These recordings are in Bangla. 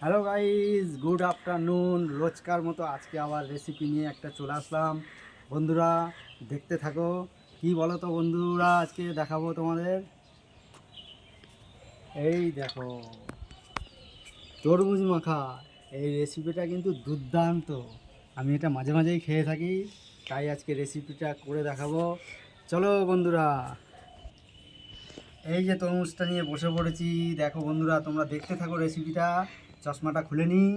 হ্যালো গাইজ গুড আফটারনুন রোজকার মতো আজকে আবার রেসিপি নিয়ে একটা চলে আসলাম। বন্ধুরা, দেখতে থাকো। কি বলো তো বন্ধুরা, আজকে দেখাবো তোমাদের। এই দেখো, তরমুজ মাখা। এই রেসিপিটা কিন্তু দুর্দান্ত। আমি এটা মাঝে মাঝেই খেয়ে থাকি, তাই আজকে রেসিপিটা করে দেখাবো। চলো বন্ধুরা, এই যে তরমুজটা নিয়ে বসে পড়েছি। দেখো বন্ধুরা, তোমরা দেখতে থাকো রেসিপিটা চশমাটা খুলে নিই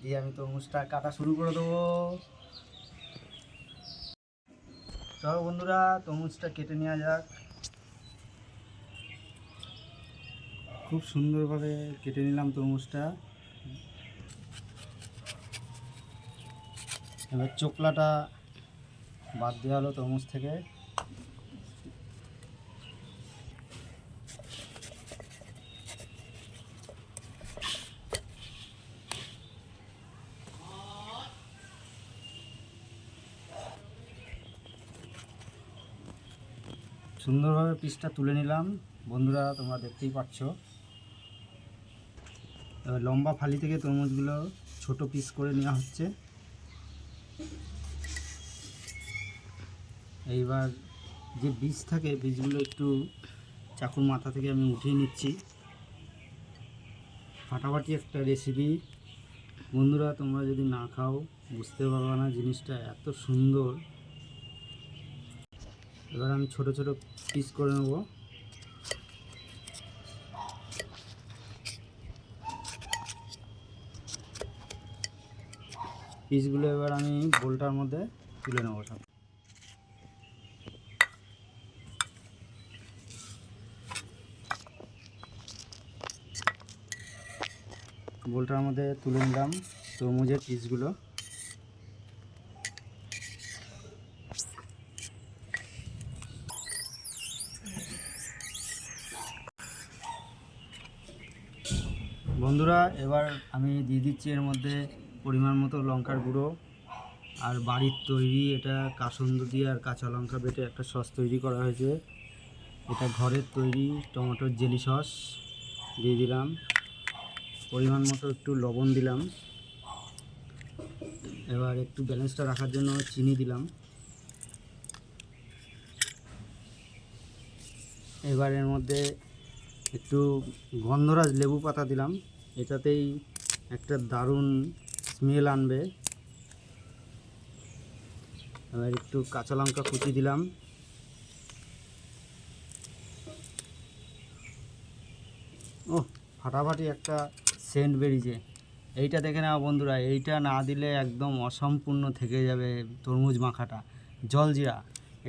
দিয়ে আমি তরমুজটা কাটা শুরু করে দেবো। চলো বন্ধুরা তরমুজটা কেটে নেওয়া যাক। খুব সুন্দরভাবে কেটে নিলাম তরমুজটা এবার চোকলাটা বাদ দেওয়া হলো তরমুজ থেকে। সুন্দরভাবে পিসটা তুলে নিলাম। বন্ধুরা, তোমরা দেখতেই পাচ্ছ। এবার লম্বা ফালি থেকে তরমুজগুলো ছোট পিস করে নেওয়া হচ্ছে। এইবার যে বীজ থাকে, বীজগুলো একটু চাকুর মাথা থেকে আমি উঠিয়ে নিচ্ছি। ফাটাফাটি একটা রেসিপি বন্ধুরা, তোমরা যদি না খাও, বুঝতে পারবে না জিনিসটা এত সুন্দর। এবার আমি ছোট ছোট পিস করে নেব। পিসগুলো এবার আমি বোলটার মধ্যে তুলে নেব সব। বোলটার মধ্যে তুলে নিলাম তরমুজের পিসগুলো বন্ধুরা, এবার আমি দিয়ে দিচ্ছি এর মধ্যে পরিমাণ মতো লঙ্কার গুঁড়ো আর বাড়ির তৈরি এটা কাসন্দ দিয়ে আর কাঁচা লঙ্কা বেটে একটা সস তৈরি করা হয়েছে। এটা ঘরের তৈরি টমেটোর জেলি সস দিয়ে দিলাম। পরিমাণ মতো একটু লবণ দিলাম। এবার একটু ব্যালেন্সটা রাখার জন্য চিনি দিলাম। এবার এর মধ্যে একটু গন্ধরাজ লেবু পাতা দিলাম। এটাতেই একটা দারুণ স্মেল আনবে। এবার একটু কাঁচা লঙ্কা কুচি দিলাম। ও ফাটাফাটি একটা সেন্ট বেরিয়েছে। এইটা দেখে নাও বন্ধুরা, এইটা না দিলে একদম অসম্পূর্ণ থেকে যাবে তরমুজ মাখাটা। জলজিরা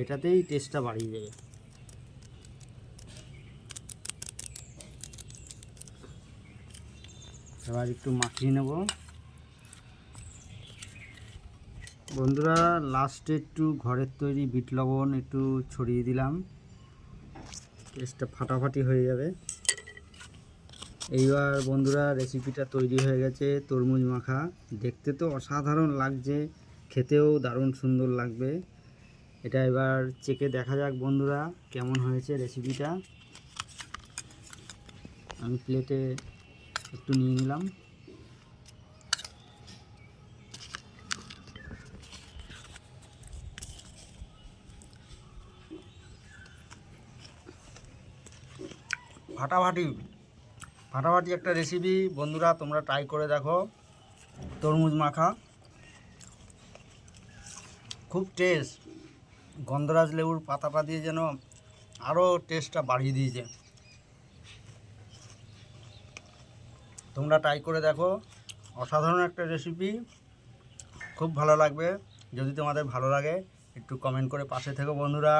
এটাতেই টেস্টটা বাড়িয়ে যাবে এবার একটু মাখিয়ে নেব। বন্ধুরা লাস্টে একটু ঘরের তৈরি বিট লবণ একটু ছড়িয়ে দিলাম। টেস্টটা ফাটাফাটি হয়ে যাবে। এইবার বন্ধুরা রেসিপিটা তৈরি হয়ে গেছে, তরমুজ মাখা। দেখতে তো অসাধারণ লাগছে, খেতেও দারুণ সুন্দর লাগবে। এটা এবার চেকে দেখা যাক বন্ধুরা, কেমন হয়েছে রেসিপিটা আমি প্লেটে একটু নিয়ে নিলাম। ফাটাফাটি ফাটাফাটি একটা রেসিপি বন্ধুরা, তোমরা ট্রাই করে দেখো। তরমুজ মাখা। খুব টেস্ট গন্ধরাজ লেবুর পাতাটা দিয়ে যেন আরও টেস্টটা বাড়িয়ে দিয়েছে। তোমরা ট্রাই করে দেখো। অসাধারণ একটা রেসিপি খুব ভালো লাগবে। যদি তোমাদের ভালো লাগে, একটু কমেন্ট করে পাশে থেকো বন্ধুরা।